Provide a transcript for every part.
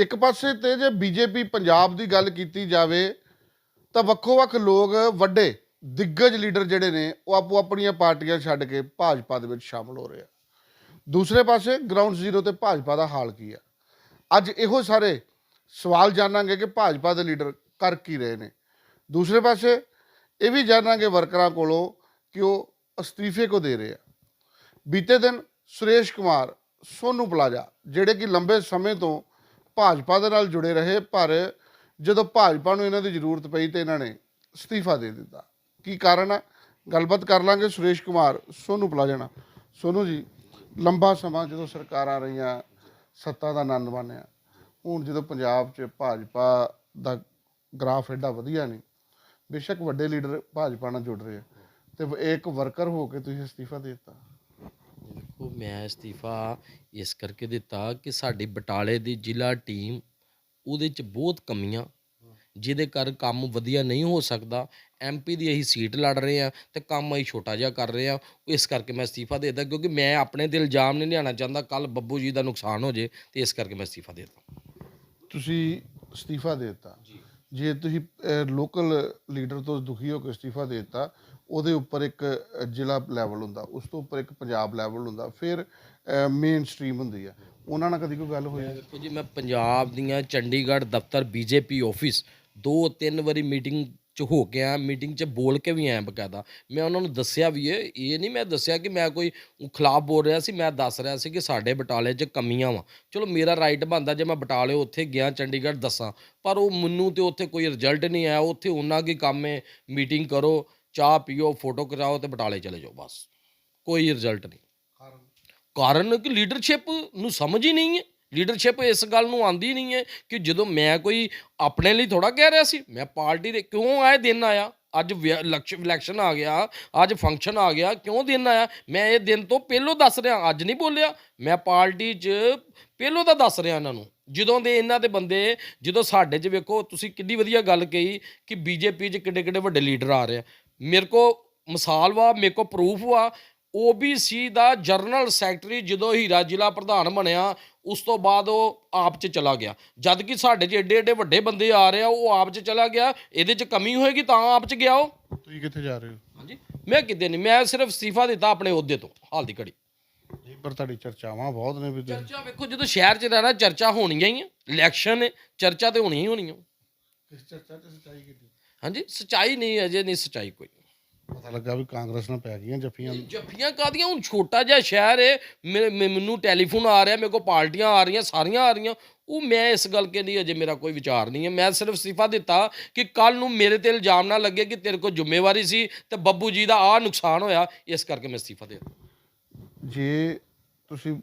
ਇੱਕ ਪਾਸੇ ਤੇ ਜੇ ਬੀਜੇਪੀ ਪੰਜਾਬ ਦੀ ਗੱਲ ਕੀਤੀ ਜਾਵੇ, ਤਾਂ ਵੱਖੋ-ਵੱਖ ਲੋਕ ਵੱਡੇ ਦਿੱਗਜ ਲੀਡਰ ਜਿਹੜੇ ਨੇ, ਉਹ ਆਪੋ ਆਪਣੀਆਂ ਪਾਰਟੀਆਂ ਛੱਡ ਕੇ ਭਾਜਪਾ ਦੇ ਵਿੱਚ ਸ਼ਾਮਲ ਹੋ ਰਹੇ ਆ। ਦੂਸਰੇ ਪਾਸੇ ਗਰਾਊਂਡ ਜ਼ੀਰੋ ਤੇ ਭਾਜਪਾ ਦਾ ਹਾਲ ਕੀ ਆ? ਅੱਜ ਇਹੋ ਸਾਰੇ ਸਵਾਲ ਜਾਣਾਂਗੇ ਕਿ ਭਾਜਪਾ ਦੇ ਲੀਡਰ ਕਰ ਕੀ ਰਹੇ ਨੇ। ਦੂਸਰੇ ਪਾਸੇ ਇਹ ਵੀ ਜਾਣਾਂਗੇ ਵਰਕਰਾਂ ਕੋਲੋਂ ਕਿ ਉਹ ਅਸਤੀਫੇ ਕੋ ਦੇ ਰਹੇ ਆ। ਬੀਤੇ ਦਿਨ ਸੁਰੇਸ਼ ਕੁਮਾਰ, ਸੋਨੂ ਪਲਾਜਾ, ਜਿਹੜੇ ਕਿ ਲੰਬੇ ਸਮੇਂ ਤੋਂ ਭਾਜਪਾ ਦੇ ਨਾਲ ਜੁੜੇ ਰਹੇ, ਪਰ ਜਦੋਂ ਭਾਜਪਾ ਨੂੰ ਇਹਨਾਂ ਦੀ ਜ਼ਰੂਰਤ ਪਈ ਤੇ ਇਹਨਾਂ ਨੇ ਅਸਤੀਫਾ ਦੇ ਦਿੱਤਾ। ਕੀ ਕਾਰਨ ਆ? ਗੱਲਬਾਤ ਕਰ ਲਾਂਗੇ ਸੁਰੇਸ਼ ਕੁਮਾਰ, ਸੋਨੂ ਪਲਾਜਾ ਨਾਲ। ਸੋਨੂ ਜੀ, ਲੰਬਾ ਸਮਾਂ ਜਦੋਂ ਸਰਕਾਰਾਂ ਰਹੀਆਂ, ਸੱਤਾ ਦਾ ਆਨੰਦ ਮਾਣਿਆ। ਹੁਣ ਜਦੋਂ ਪੰਜਾਬ 'ਚ ਭਾਜਪਾ ਦਾ ਗ੍ਰਾਫ ਐਡਾ ਵਧੀਆ ਨਹੀਂ, ਬੇਸ਼ੱਕ ਵੱਡੇ ਲੀਡਰ ਭਾਜਪਾ ਨਾਲ ਜੁੜ ਰਹੇ ਆ। ਤੇ ਇੱਕ ਵਰਕਰ ਹੋ ਕੇ ਤੁਸੀਂ ਅਸਤੀਫਾ ਦੇ ਦਿੱਤਾ। ਮੈਂ ਅਸਤੀਫਾ ਇਸ ਕਰਕੇ ਦਿੱਤਾ ਕਿ ਸਾਡੀ ਬਟਾਲੇ ਦੀ ਜ਼ਿਲ੍ਹਾ ਟੀਮ ਉਹਦੇ ਚ ਬਹੁਤ ਕਮੀਆਂ ਜਿਹਦੇ ਕਾਰਨ ਕੰਮ ਵਧੀਆ ਨਹੀਂ ਹੋ ਸਕਦਾ। ਐਮਪੀ ਦੀ ਅਸੀਂ ਸੀਟ ਲੜ ਰਹੇ ਆ ਤੇ ਕੰਮ ਅਸੀਂ ਛੋਟਾ ਜਿਹਾ ਕਰ ਰਹੇ ਆ ਇਸ ਕਰਕੇ ਮੈਂ ਅਸਤੀਫਾ ਦੇ ਦਿੱਤਾ ਕਿਉਂਕਿ ਮੈਂ ਆਪਣੇ ਤੇ ਇਲਜ਼ਾਮ ਨਹੀਂ ਲਿਆਉਣਾ ਚਾਹੁੰਦਾ ਕੱਲ ਬੱਬੂ ਜੀ ਦਾ ਨੁਕਸਾਨ ਹੋ ਜੇ ਤੇ ਇਸ ਕਰਕੇ ਮੈਂ ਅਸਤੀਫਾ ਦੇ ਦਿੱਤਾ। ਤੁਸੀਂ ਅਸਤੀਫਾ ਦੇ ਦਿੱਤਾ। ਜੇ। ਤੁਸੀਂ ਲੋਕਲ ਲੀਡਰ ਤੋਂ ਦੁਖੀ ਹੋ ਕੇ ਅਸਤੀਫਾ ਦੇ ਦਿੱਤਾ ਉਹਦੇ ਉੱਪਰ ਇੱਕ ਜ਼ਿਲ੍ਹਾ ਲੈਵਲ ਹੁੰਦਾ, ਉਸ ਤੋਂ ਉੱਪਰ ਇੱਕ ਪੰਜਾਬ ਲੈਵਲ ਹੁੰਦਾ, ਫਿਰ ਮੇਨ ਸਟ੍ਰੀਮ ਹੁੰਦੀ ਆ। ਉਹਨਾਂ ਨਾਲ ਕਦੀ ਕੋਈ ਗੱਲ ਹੋਈ? ਦੇਖੋ ਜੀ, ਮੈਂ ਪੰਜਾਬ ਦੀਆਂ ਚੰਡੀਗੜ੍ਹ ਦਫ਼ਤਰ ਬੀਜੇਪੀ ਆਫਿਸ ਦੋ ਤਿੰਨ ਵਾਰੀ ਮੀਟਿੰਗ ਚ ਹੋ ਕੇ ਆ ਮੀਟਿੰਗ ਚ ਬੋਲ ਕੇ ਵੀ ਆਇਆ ਬਕਾਇਦਾ। ਮੈਂ ਉਹਨਾਂ ਨੂੰ ਦੱਸਿਆ ਵੀ ਇਹ ਇਹ ਨਹੀਂ ਮੈਂ ਦੱਸਿਆ ਕਿ ਮੈਂ ਕੋਈ ਖਿਲਾਫ ਬੋਲ ਰਿਹਾ ਸੀ, ਮੈਂ ਦੱਸ ਰਿਹਾ ਸੀ ਕਿ ਸਾਡੇ ਬਟਾਲੇ 'ਚ ਕਮੀਆਂ ਵਾ। ਚਲੋ ਮੇਰਾ ਰਾਈਟ ਬਣਦਾ, ਜੇ ਮੈਂ ਬਟਾਲੇ ਉੱਥੇ ਗਿਆ, ਚੰਡੀਗੜ੍ਹ ਦੱਸਾਂ, ਪਰ ਉਹ ਮੈਨੂੰ ਤੇ ਉੱਥੇ ਕੋਈ ਰਿਜ਼ਲਟ ਨਹੀਂ ਆਇਆ, ਉੱਥੇ ਉਹਨਾਂ ਕੀ ਕੰਮ ਹੈ? ਮੀਟਿੰਗ ਕਰੋ ਚਾਹ ਪੀਓ ਫੋਟੋ ਕਰਾਓ ਤੇ ਬਟਾਲੇ ਚਲੇ ਜਾਓ ਬਸ। ਕੋਈ ਰਿਜ਼ਲਟ ਨਹੀਂ। ਕਾਰਨ? ਕਿ ਲੀਡਰਸ਼ਿਪ ਨੂੰ ਸਮਝ ਹੀ ਨਹੀਂ ਹੈ। ਲੀਡਰਸ਼ਿਪ ਇਸ ਗੱਲ ਨੂੰ ਆਂਦੀ ਨਹੀਂ ਹੈ ਕਿ ਜਦੋਂ ਮੈਂ ਕੋਈ ਆਪਣੇ ਲਈ ਥੋੜਾ ਕਹਿ ਰਿਹਾ ਸੀ ਮੈਂ ਪਾਰਟੀ ਦੇ ਕਿਉਂ ਆਏ ਦਿਨ ਆਇਆ? ਅੱਜ ਇਲੈਕਸ਼ਨ ਆ ਗਿਆ ਅੱਜ ਫੰਕਸ਼ਨ ਆ ਗਿਆ ਕਿਉਂ ਦਿਨ ਆਇਆ? ਮੈਂ ਇਹ ਦਿਨ ਤੋਂ ਪਹਿਲਾਂ ਦੱਸ ਰਿਹਾ ਅੱਜ ਨਹੀਂ ਬੋਲਿਆ। ਮੈਂ ਪਾਰਟੀ 'ਚ ਪਹਿਲਾਂ ਤਾਂ ਦੱਸ ਰਿਹਾ ਇਹਨਾਂ ਨੂੰ। ਜਦੋਂ ਦੇ ਇਹਨਾਂ ਦੇ ਬੰਦੇ ਜਦੋਂ ਸਾਡੇ 'ਚ ਵੇਖੋ ਤੁਸੀਂ ਕਿੰਨੀ ਵਧੀਆ ਗੱਲ ਕਹੀ ਕਿ ਬੀਜੇਪੀ 'ਚ ਕਿੱਡੇ ਕਿੱਡੇ ਵੱਡੇ ਲੀਡਰ ਆ ਰਹੇ ਆ। ਮੇਰੇ ਕੋ ਮਿਸਾਲ ਵਾ ਮੇਰੇ ਕੋ ਪ੍ਰੂਫ ਵਾ। OBC ਦਾ ਜਨਰਲ ਸੈਕਟਰੀ ਜਦੋਂ ਹੀਰਾ ਜ਼ਿਲ੍ਹਾ ਪ੍ਰਧਾਨ ਬਣਿਆ ਉਸ ਤੋਂ ਬਾਅਦ ਉਹ ਆਪ 'ਚ ਚਲਾ ਗਿਆ। ਜਦ ਕਿ ਸਾਡੇ 'ਚ ਏਡੇ ਏਡੇ ਵੱਡੇ ਬੰਦੇ ਆ ਰਹੇ ਆ ਉਹ ਆਪ 'ਚ ਚਲਾ ਗਿਆ। ਇਹਦੇ 'ਚ ਕਮੀ ਹੋਏਗੀ ਤਾਂ ਆਪ 'ਚ ਗਿਆ ਉਹ। ਤੁਸੀਂ ਕਿੱਥੇ ਜਾ ਰਹੇ ਹੋ? ਹਾਂਜੀ। ਮੈਂ ਕਿਤੇ ਨਹੀਂ ਮੈਂ ਸਿਰਫ ਅਸਤੀਫਾ ਦਿੱਤਾ ਆਪਣੇ ਅਹੁਦੇ ਤੋਂ ਹਾਲ ਦੀ ਘੜੀ। ਨਹੀਂ ਪਰ ਤੁਹਾਡੀ ਚਰਚਾਵਾਂ ਬਹੁਤ ਨੇ ਵੀ ਚਰਚਾ ਵੇਖੋ ਜਦੋਂ ਸ਼ਹਿਰ 'ਚ ਰਹਿਣਾ ਚਰਚਾ ਹੋਣੀਆਂ ਹੀ ਆ। ਇਲੈਕਸ਼ਨ ਹੈ ਚਰਚਾ ਤੇ ਹੋਣੀ ਹੀ ਹੋਣੀ ਆ। ਕਿਸ ਚਰਚਾ ਤੇ ਸੱਚਾਈ ਕੀਤੀ ਹਾਂਜੀ ਸਚਾਈ ਨਹੀਂ ਅਜੇ ਨਹੀਂ ਸਚਾਈ ਕੋਈ। ਪਤਾ ਲੱਗਾ ਵੀ ਕਾਂਗਰਸ ਨਾਲ ਪੈ ਗਈਆਂ ਜੱਫੀਆਂ। ਜੱਫੀਆਂ ਕਾਦੀਆਂ ਹੁਣ ਛੋਟਾ ਜਿਹਾ ਸ਼ਹਿਰ ਮੈ- ਮੈਨੂੰ ਟੈਲੀਫੋਨ ਆ ਰਿਹਾ ਮੇਰੇ ਕੋਲ ਪਾਰਟੀਆਂ ਆ ਰਹੀਆਂ ਸਾਰੀਆਂ ਆ ਰਹੀਆਂ। ਉਹ ਮੈਂ ਇਸ ਗੱਲ ਕੇ ਨਹੀਂ ਅਜੇ ਮੇਰਾ ਕੋਈ ਵਿਚਾਰ ਨਹੀਂ ਹੈ। ਮੈਂ ਸਿਰਫ ਅਸਤੀਫਾ ਦਿੱਤਾ ਕਿ ਕੱਲ ਨੂੰ ਮੇਰੇ ਤੇ ਇਲਜ਼ਾਮ ਨਾ ਲੱਗੇ ਕਿ ਤੇਰੇ ਕੋਲ ਜ਼ਿੰਮੇਵਾਰੀ ਸੀ ਤੇ ਬੱਬੂ ਜੀ ਦਾ ਆ ਨੁਕਸਾਨ ਹੋਇਆ ਇਸ ਕਰਕੇ ਮੈਂ ਅਸਤੀਫਾ ਦੇ ਦਿੱਤਾ। ਜੇ ਤੁਸੀਂ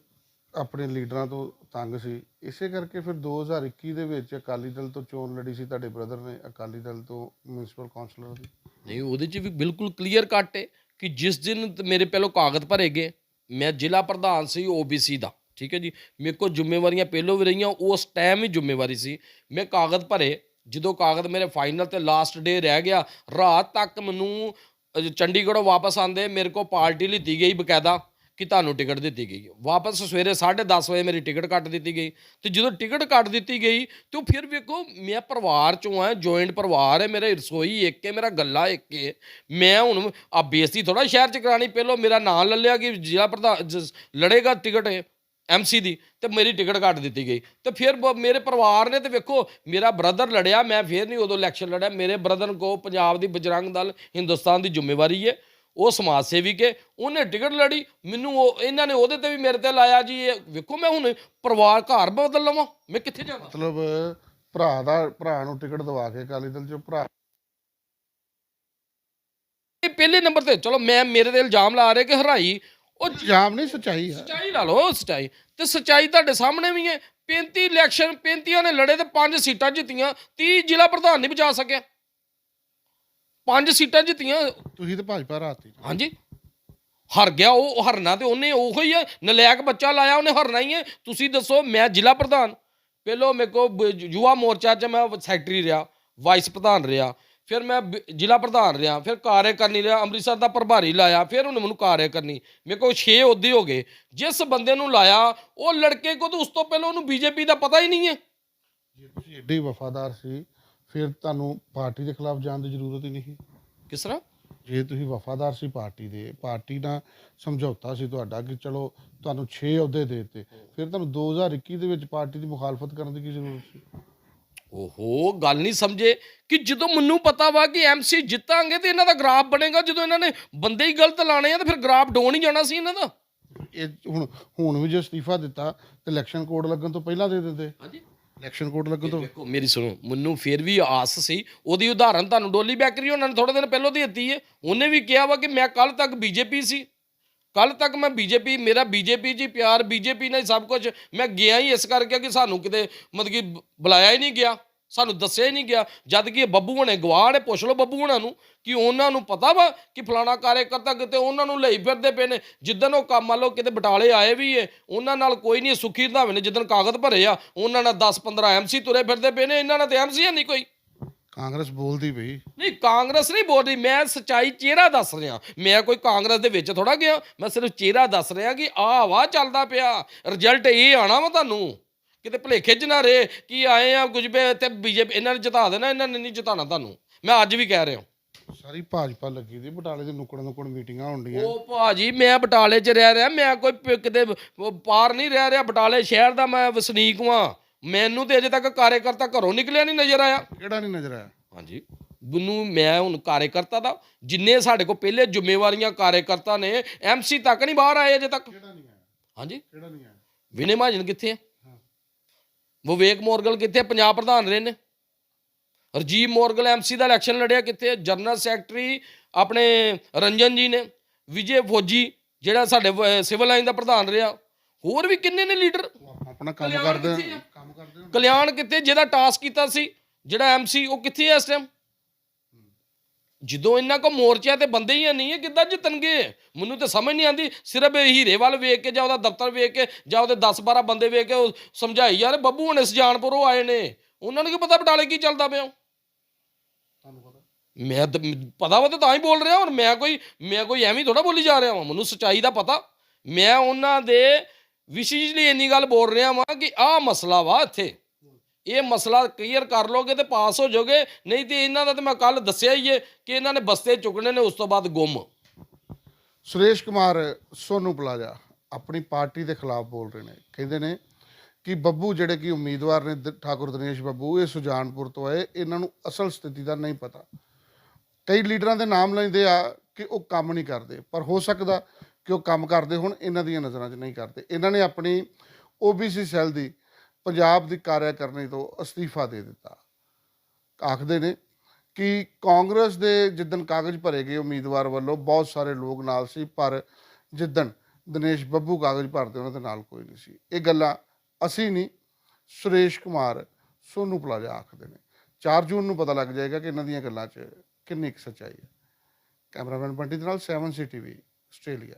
ਆਪਣੇ ਲੀਡਰਾਂ ਤੋਂ ਤੰਗ ਸੀ। ਇਸੇ ਕਰਕੇ ਫਿਰ 2021 ਦੇ ਵਿੱਚ ਅਕਾਲੀ ਦਲ ਤੋਂ ਚੋਣ ਲੜੀ ਸੀ ਤੁਹਾਡੇ ਬ੍ਰਦਰ ਨੇ ਅਕਾਲੀ ਦਲ ਤੋਂ ਮਿਊਨਿਸਪਲ ਕਾਉਂਸਲਰ ਦੀ। ਨਹੀਂ ਉਹਦੇ 'ਚ ਵੀ ਬਿਲਕੁਲ ਕਲੀਅਰ ਕੱਟ ਹੈ ਕਿ ਜਿਸ ਦਿਨ ਮੇਰੇ ਪਹਿਲੋਂ ਕਾਗਜ਼ ਭਰੇ ਗਏ ਮੈਂ ਜ਼ਿਲ੍ਹਾ ਪ੍ਰਧਾਨ ਸੀ OBC ਦਾ ਠੀਕ ਹੈ ਜੀ? ਮੇਰੇ ਕੋਲ ਜ਼ਿੰਮੇਵਾਰੀਆਂ ਪਹਿਲੋਂ ਵੀ ਰਹੀਆਂ ਉਸ ਟਾਈਮ ਹੀ ਜ਼ਿੰਮੇਵਾਰੀ ਸੀ। ਮੈਂ ਕਾਗਜ਼ ਭਰੇ ਜਦੋਂ ਕਾਗਜ਼ ਮੇਰੇ ਫਾਈਨਲ ਤੇ ਲਾਸਟ ਡੇ ਰਹਿ ਗਿਆ ਰਾਤ ਤੱਕ ਮੈਨੂੰ ਅਹ, ਚੰਡੀਗੜ੍ਹੋਂ ਵਾਪਸ ਆਂਦੇ ਮੇਰੇ ਕੋਲ ਪਾਰਟੀ ਲਿੱਤੀ ਗਈ ਬਕਾਇਦਾ। ਕਿ ਤੁਹਾਨੂੰ ਟਿਕਟ ਦਿੱਤੀ ਗਈ। ਵਾਪਸ ਸਵੇਰੇ 10:30 ਵਜੇ ਮੇਰੀ ਟਿਕਟ ਕੱਟ ਦਿੱਤੀ ਗਈ ਤੇ ਜਦੋਂ ਟਿਕਟ ਕੱਟ ਦਿੱਤੀ ਗਈ ਤੇ ਉਹ ਫਿਰ ਵੇਖੋ ਮੈਂ ਪਰਿਵਾਰ ਚੋਂ ਆ ਜੁਆਇੰਟ ਪਰਿਵਾਰ ਹੈ, ਮੇਰਾ ਰਸੋਈ ਇੱਕ ਹੈ, ਮੇਰਾ ਗੱਲਾ ਇੱਕ ਹੈ। ਮੈਂ ਹੁਣ ਆ ਬੇਇੱਜ਼ਤੀ ਥੋੜਾ ਸ਼ਹਿਰ ਚ ਕਰਾਣੀ ਪਹਿਲੋਂ ਮੇਰਾ ਨਾਂ ਲੈ ਲਿਆ ਕਿ ਜ਼ਿਲ੍ਹਾ ਪ੍ਰਧਾਨ ਜ- ਲੜੇਗਾ ਟਿਕਟ ਐਮਸੀ ਦੀ ਤੇ ਮੇਰੀ ਟਿਕਟ ਕੱਟ ਦਿੱਤੀ ਗਈ। ਤੇ ਫਿਰ ਬ- ਮੇਰੇ ਪਰਿਵਾਰ ਨੇ ਤੇ ਵੇਖੋ ਮੇਰਾ ਬ੍ਰਦਰ ਲੜਿਆ, ਮੈਂ ਫਿਰ ਨਹੀਂ ਉਦੋਂ ਇਲੈਕਸ਼ਨ ਲੜਿਆ। ਮੇਰੇ ਬ੍ਰਦਰ ਕੋ ਪੰਜਾਬ ਦੀ ਬਜਰੰਗ ਦਲ ਹਿੰਦੁਸਤਾਨ ਦੀ ਜ਼ਿੰਮੇਵਾਰੀ ਹੈ। ਉਹ ਸਮਾਜ ਸੇਵੀ ਕੇ ਉਹਨੇ ਟਿਕਟ ਲੜੀ ਮੈਨੂੰ ਉਹ ਇਹਨਾਂ ਨੇ ਉਹਦੇ ਤੇ ਵੀ ਮੇਰੇ ਤੇ ਲਾਇਆ ਜੀ ਇਹ ਵੇਖੋ ਮੈਂ ਹੁਣ ਪਰਿਵਾਰ ਘਰ ਬਦਲ ਲਵਾਂ ਮੈਂ ਕਿੱਥੇ ਜਾਵਾਂ? ਮਤਲਬ ਭਰਾ ਦਾ ਭਰਾ ਨੂੰ ਟਿਕਟ ਦਵਾ ਕੇ ਅਕਾਲੀ ਦਲ ਚੋਂ ਭਰਾ ਇਹ ਪਹਿਲੇ ਨੰਬਰ ਤੇ ਚਲੋ ਮੈਂ ਮੇਰੇ ਤੇ ਇਲਜ਼ਾਮ ਲਾ ਰਹੇ ਕਿ ਹਰਾਈ ਉਹ ਇਲਜ਼ਾਮ ਨਹੀਂ ਸੱਚਾਈ ਆ। ਸਚਾਈ ਲਾ ਲਓ ਸਚਾਈ। ਤੇ ਸਚਾਈ ਤੁਹਾਡੇ ਸਾਹਮਣੇ ਵੀ ਹੈ। 35 ਇਲੈਕਸ਼ਨ 35 ਨੇ ਲੜੇ ਤੇ 5 ਸੀਟਾਂ ਜਿੱਤੀਆਂ 30 ਜ਼ਿਲ੍ਹਾ ਪ੍ਰਧਾਨ ਨਹੀਂ ਬਚਾ ਸਕਿਆ। 5 ਸੀਟਾਂ ਜਿੱਤੀਆਂ। ਤੁਸੀਂ ਤੇ ਭਾਜਪਾ ਰਾਤੀ ਹਾਂਜੀ। ਹਰ ਗਿਆ ਉਹ ਹਰਨਾ ਤੇ ਉਹਨੇ ਉਹੋ ਹੀ ਹੈ ਨਲਾਇਕ ਬੱਚਾ ਲਾਇਆ ਉਹਨੇ ਹਰਨਾ ਹੀ ਹੈ ਤੁਸੀਂ ਦੱਸੋ ਮੈਂ ਜ਼ਿਲ੍ਹਾ ਪ੍ਰਧਾਨ। ਪਹਿਲੋਂ ਮੇਰੇ ਕੋ ਬ- ਯੁਵਾ ਮੋਰਚਾ 'ਚ ਮੈਂ ਸੈਕਟਰੀ ਰਿਹਾ ਵਾਈਸ ਪ੍ਰਧਾਨ ਰਿਹਾ। ਫਿਰ ਮੈਂ ਬ- ਜ਼ਿਲ੍ਹਾ ਪ੍ਰਧਾਨ ਰਿਹਾ ਫਿਰ ਕਾਰਜਕਰਨੀ ਰਿਹਾ ਅੰਮ੍ਰਿਤਸਰ ਦਾ ਪ੍ਰਭਾਰੀ ਲਾਇਆ ਫਿਰ ਉਹਨੇ ਮੈਨੂੰ ਕਾਰਜਕਰਨੀ। ਮੇਰੇ ਕੋਲ 6 ਅਹੁਦੇ ਹੋ ਗਏ। ਜਿਸ ਬੰਦੇ ਨੂੰ ਲਾਇਆ ਉਹ ਲੜਕੇ ਕੋ ਤਾਂ ਉਸ ਤੋਂ ਪਹਿਲਾਂ ਉਹਨੂੰ ਬੀਜੇਪੀ ਦਾ ਪਤਾ ਹੀ ਨਹੀਂ ਹੈ। ਜੇ ਤੁਸੀਂ ਐਡੇ ਹੀ ਵਫਾਦਾਰ ਸੀ ਫਿਰ ਤੁਹਾਨੂੰ ਪਾਰਟੀ ਦੇ ਖਿਲਾਫ ਜਾਣ ਦੀ ਜ਼ਰੂਰਤ ਹੀ ਨਹੀਂ। ਕਿਸ ਤਰ੍ਹਾਂ? ਜੇ ਤੁਸੀਂ ਵਫਾਦਾਰ ਸੀ ਪਾਰਟੀ ਦੇ ਪਾਰਟੀ ਨਾਲ ਸਮਝੌਤਾ ਸੀ ਤੁਹਾਡਾ ਕਿ ਚਲੋ ਤੁਹਾਨੂੰ 6 ਅਹੁਦੇ ਦੇ ਦਿੱਤੇ ਫਿਰ ਤੁਹਾਨੂੰ 2021 ਦੇ ਵਿੱਚ ਪਾਰਟੀ ਦੀ ਮੁਖਾਲਫਤ ਕਰਨ ਦੀ ਕੀ ਜ਼ਰੂਰਤ ਸੀ? ਓਹੋ ਗੱਲ ਨਹੀਂ ਸਮਝੇ ਕਿ ਜਦੋਂ ਮੈਨੂੰ ਪਤਾ ਵਾ ਕਿ ਐਮਸੀ ਜਿੱਤਾਂਗੇ ਤੇ ਇਹਨਾਂ ਦਾ ਗ੍ਰਾਫ ਬਣੇਗਾ ਜਦੋਂ ਇਹਨਾਂ ਨੇ ਬੰਦੇ ਹੀ ਗਲਤ ਲਾਣੇ ਆ ਤੇ ਫਿਰ ਗ੍ਰਾਫ ਡਾਊਨ ਹੀ ਜਾਣਾ ਸੀ ਇਹਨਾਂ ਦਾ। ਇਹ ਹੁਣ ਹੁਣ ਵੀ ਜੇ ਅਸਤੀਫਾ ਦਿੱਤਾ ਤੇ ਇਲੈਕਸ਼ਨ ਕੋਡ ਲੱਗਣ ਤੋਂ ਪਹਿਲਾਂ ਦੇ ਦਿੰਦੇ। ਹਾਂਜੀ। ਇਲੈਕਸ਼ਨ ਕੋਡ ਲੱਗਣ ਤੋਂ। ਦੇਖੋ ਮੇਰੀ ਸੁਣੋ ਮੈਨੂੰ ਫਿਰ ਵੀ ਆਸ ਸੀ ਉਹਦੀ ਉਦਾਹਰਨ ਤੁਹਾਨੂੰ ਡੋਲੀ ਬੈਕਰੀ ਉਹਨਾਂ ਨੇ ਥੋੜੇ ਦਿਨ ਪਹਿਲਾਂ ਦੀ ਦਿੱਤੀ ਹੈ। ਉਹਨੇ ਵੀ ਕਿਹਾ ਵਾ ਕਿ ਮੈਂ ਕੱਲ ਤੱਕ ਬੀਜੇਪੀ ਸੀ। ਕੱਲ ਤੱਕ ਮੈਂ ਬੀਜੇਪੀ ਮੇਰਾ ਬੀਜੇਪੀ ਜੀ ਪਿਆਰ ਬੀਜੇਪੀ ਨਾਲ ਹੀ ਸਭ ਕੁਝ ਮੈਂ ਗਿਆ ਹੀ ਇਸ ਕਰਕੇ ਕਿ ਸਾਨੂੰ ਕਿਤੇ ਮਤਲਬ ਕਿ ਬੁਲਾਇਆ ਹੀ ਨਹੀਂ ਗਿਆ। ਸਾਨੂੰ ਦੱਸਿਆ ਹੀ ਨਹੀਂ ਗਿਆ। ਜਦ ਕਿ ਇਹ ਬੱਬੂ ਹੁਣੇ ਗਵਾਹ ਨੇ ਪੁੱਛ ਲਓ ਬੱਬੂ ਹੁਣਾਂ ਨੂੰ ਕਿ ਉਹਨਾਂ ਨੂੰ ਪਤਾ ਵਾ ਕਿ ਫਲਾਣਾ ਕਾਰਜਕਰਤਾ ਕਿਤੇ ਉਹਨਾਂ ਨੂੰ ਲਈ ਫਿਰਦੇ ਪਏ ਨੇ। ਜਿੱਦਣ ਉਹ ਕੰਮ ਮੰਨ ਲਓ ਕਿਤੇ ਬਟਾਲੇ ਆਏ ਵੀ ਏ ਉਹਨਾਂ ਨਾਲ ਕੋਈ ਨਹੀਂ ਸੁਖੀ ਰੰਧਾਵੇ ਨੇ ਜਿੱਦਣ ਕਾਗਜ਼ ਭਰੇ ਆ ਉਹਨਾਂ ਨਾਲ 10 15 ਐਮਸੀ ਤੁਰੇ ਫਿਰਦੇ ਪਏ ਨੇ ਇਹਨਾਂ ਨਾਲ ਤੇ ਐਮਸੀ ਨਹੀਂ ਕੋਈ। ਕਾਂਗਰਸ ਬੋਲਦੀ ਪਈ। ਨਹੀਂ ਕਾਂਗਰਸ ਨਹੀਂ ਬੋਲ ਰਹੀ ਮੈਂ ਸਚਾਈ ਚਿਹਰਾ ਦੱਸ ਰਿਹਾ। ਮੈਂ ਕੋਈ ਕਾਂਗਰਸ ਦੇ ਵਿੱਚ ਥੋੜਾ ਗਿਆ ਮੈਂ ਸਿਰਫ ਚਿਹਰਾ ਦੱਸ ਰਿਹਾ ਕਿ ਆਹ ਵਾ ਚੱਲਦਾ ਪਿਆ। ਰਿਜ਼ਲਟ ਇਹ ਆਣਾ ਵਾ ਤੁਹਾਨੂੰ। ਕਿਤੇ ਭਲੇਖੇ ਚ ਨਾ ਰਹੇ ਕਿ ਆਏ ਆ ਵੀ ਤੇ ਬੀਜੇਪੀ ਇਹਨਾਂ ਨੇ ਜਿਤਾ ਦੇਣਾ ਇਹਨਾਂ ਨੇ ਨਹੀਂ ਜਿਤਾਣਾ ਤੁਹਾਨੂੰ। ਮੈਂ ਅੱਜ ਵੀ ਕਹਿ ਰਿਹਾ ਸਾਰੀ ਭਾਜਪਾ ਲੱਗੀ ਦੀ ਬਟਾਲੇ ਦੇ ਨੁੱਕੜ ਨੁੱਕੜ ਮੀਟਿੰਗਾਂ ਹੁੰਦੀਆਂ ਉਹ ਭਾਜੀ ਮੈਂ ਬਟਾਲੇ 'ਚ ਰਹਿ ਰਿਹਾ ਮੈਂ ਕੋਈ ਪ- ਕਿਤੇ ਪਾਰ ਨਹੀਂ ਰਹਿ ਰਿਹਾ ਬਟਾਲੇ ਸ਼ਹਿਰ ਦਾ ਮੈਂ ਵਸਨੀਕ ਵਾਂ। ਮੈਨੂੰ ਤੇ ਅਜੇ ਤੱਕ ਕਾਰਜਕਰਤਾ ਘਰੋਂ ਨਿਕਲਿਆ ਨਹੀਂ ਨਜ਼ਰ ਆਇਆ। ਕਿਹੜਾ ਨਹੀਂ ਨਜ਼ਰ ਆਇਆ? ਹਾਂਜੀ। ਮੈਨੂੰ ਮੈਂ ਹੁਣ ਕਾਰਜਕਰਤਾ ਦਾ ਜਿੰਨੇ ਸਾਡੇ ਕੋਲ ਪਹਿਲੇ ਜ਼ਿੰਮੇਵਾਰੀਆਂ ਕਾਰਜਕਰਤਾ ਨੇ ਐਮਸੀ ਤੱਕ ਨਹੀਂ ਬਾਹਰ ਆਏ ਅਜੇ ਤੱਕ। ਕਿਹੜਾ ਨਹੀਂ ਆਇਆ? ਹਾਂਜੀ। ਕਿਹੜਾ ਨਹੀਂ ਆਇਆ? ਵਿਨੇ ਮਹਾਜਨ ਕਿੱਥੇ ਆ? ਵਿਵੇਕ ਮੋਰਗਲ ਕਿੱਥੇ? ਪੰਜਾਬ ਪ੍ਰਧਾਨ ਰਹੇ ਨੇ ਰਜੀਵ ਮੋਰਗਲ ਐਮਸੀ ਦਾ ਇਲੈਕਸ਼ਨ ਲੜਿਆ ਕਿੱਥੇ? ਜਨਰਲ ਸੈਕਟਰੀ ਆਪਣੇ ਰੰਜਨ ਜੀ ਨੇ ਵਿਜੇ ਫੌਜੀ ਜਿਹੜਾ ਸਾਡੇ ਸਿਵਲ ਲਾਈਨ ਦਾ ਪ੍ਰਧਾਨ ਰਿਹਾ ਹੋਰ ਵੀ ਕਿੰਨੇ ਨੇ ਲੀਡਰ ਆਪਣਾ ਕੰਮ ਕਰਦੇ? ਕੰਮ। ਕਲਿਆਣ ਕਿੱਥੇ ਜਿਹਦਾ ਟਾਸਕ ਕੀਤਾ ਸੀ ਜਿਹੜਾ ਐਮਸੀ ਉਹ ਕਿੱਥੇ ਹੈ ਇਸ ਟਾਈਮ ਜਦੋਂ ਇਹਨਾਂ ਕੋ ਮੋਰਚਿਆਂ ਤੇ ਬੰਦੇ ਹੀ ਨਹੀਂ ਹੈ ਕਿੱਦਾਂ ਜਿੱਤਣਗੇ? ਮੈਨੂੰ ਤਾਂ ਸਮਝ ਨਹੀਂ ਆਉਂਦੀ। ਸਿਰਫ ਇਹ ਹੀਰੇ ਵੱਲ ਵੇਖ ਕੇ ਜਾਂ ਉਹਦਾ ਦਫ਼ਤਰ ਵੇਖ ਕੇ ਜਾਂ ਉਹਦੇ 10 12 ਬੰਦੇ ਵੇਖ ਕੇ ਉਹ ਸਮਝਾਈ ਯਾਰ ਬੱਬੂ ਹੁਣ ਇਸ ਜਾਨਪੁਰੋਂ ਆਏ ਨੇ। ਉਹਨਾਂ ਨੂੰ ਕੀ ਪਤਾ ਬਟਾਲੇ ਕੀ ਚੱਲਦਾ ਪਿਆ? ਤੁਹਾਨੂੰ ਪਤਾ? ਮੈਂ ਤਾਂ- ਪਤਾ ਵਾ ਤਾਂ ਹੀ ਬੋਲ ਰਿਹਾ ਹੁਣ। ਮੈਂ ਕੋਈ ਮੈਂ ਕੋਈ ਐਵੇਂ ਥੋੜਾ ਬੋਲੀ ਜਾ ਰਿਹਾ ਵਾਂ। ਮੈਨੂੰ ਸੱਚਾਈ ਦਾ ਪਤਾ। ਮੈਂ ਉਹਨਾਂ ਦੇ ਵਿਸ਼ੇਸ਼ਲੀ ਇੰਨੀ ਗੱਲ ਬੋਲ ਰਿਹਾ ਵਾਂ ਕਿ ਆਹ ਮਸਲਾ ਵਾ ਇੱਥੇ। ਇਹ ਮਸਲਾ ਕਲੀਅਰ ਕਰ ਲੋਗੇ ਤੇ ਪਾਸ ਹੋ ਜਾਓਗੇ, ਨਹੀਂ ਤੇ ਇਹਨਾਂ ਦਾ ਤੇ ਮੈਂ ਕੱਲ ਦੱਸਿਆ ਹੀ ਏ ਕਿ ਇਹਨਾਂ ਨੇ ਬਸਤੇ ਚੁੱਕਣੇ ਨੇ, ਉਸ ਤੋਂ ਬਾਅਦ ਗੁੰਮ। ਸੁਰੇਸ਼ ਕੁਮਾਰ, ਸੋਨੂ ਪਲਾਜਾ ਆਪਣੀ ਪਾਰਟੀ ਦੇ ਖਿਲਾਫ ਬੋਲ ਰਹੇ ਨੇ। ਕਹਿੰਦੇ ਨੇ ਕਿ ਬੱਬੂ ਜਿਹੜੇ ਕਿ ਉਮੀਦਵਾਰ ਨੇ ਠਾਕੁਰ ਦਿਨੇਸ਼ ਬੱਬੂ, ਇਹ ਸੁਜਾਨਪੁਰ ਤੋਂ ਆਏ, ਇਹਨਾਂ ਨੂੰ ਅਸਲ ਸਥਿਤੀ ਦਾ ਨਹੀਂ ਪਤਾ। ਕਈ ਲੀਡਰਾਂ ਦੇ ਨਾਮ ਲੈਂਦੇ ਆ ਕਿ ਉਹ ਕੰਮ ਨਹੀਂ ਕਰਦੇ, ਪਰ ਹੋ ਸਕਦਾ ਕਿ ਉਹ ਕੰਮ ਕਰਦੇ ਹੁਣ, ਇਹਨਾਂ ਦੀਆਂ ਨਜ਼ਰਾਂ 'ਚ ਨਹੀਂ ਕਰਦੇ। ਇਹਨਾਂ ਨੇ ਆਪਣੀ ਓਬੀਸੀ ਸੈੱਲ ਦੀ ਪੰਜਾਬ ਦੀ ਕਾਰਿਆਕਰਨੀ ਤੋਂ ਅਸਤੀਫਾ ਦੇ ਦਿੱਤਾ। ਆਖਦੇ ਨੇ ਕਿ ਕਾਂਗਰਸ ਦੇ ਜਿੱਦਣ ਕਾਗਜ਼ ਭਰੇ ਗਏ ਉਮੀਦਵਾਰ ਵੱਲੋਂ ਬਹੁਤ ਸਾਰੇ ਲੋਕ ਨਾਲ ਸੀ, ਪਰ ਜਿੱਦਣ ਦਿਨੇਸ਼ ਬੱਬੂ ਕਾਗਜ਼ ਭਰਦੇ ਉਹਨਾਂ ਦੇ ਨਾਲ ਕੋਈ ਨਹੀਂ ਸੀ। ਇਹ ਗੱਲਾਂ ਅਸੀਂ ਨਹੀਂ, ਸੁਰੇਸ਼ ਕੁਮਾਰ ਸੋਨੂ ਪਲਾਜਾ ਆਖਦੇ ਨੇ। 4 ਜੂਨ ਨੂੰ ਪਤਾ ਲੱਗ ਜਾਏਗਾ ਕਿ ਇਹਨਾਂ ਦੀਆਂ ਗੱਲਾਂ 'ਚ ਕਿੰਨੀ ਕੁ ਸੱਚਾਈ ਹੈ। ਕੈਮਰਾਮੈਨ ਬੰਟੀ ਦੇ ਨਾਲ 7 ਸੀ ਟੀਵੀ ਆਸਟ੍ਰੇਲੀਆ।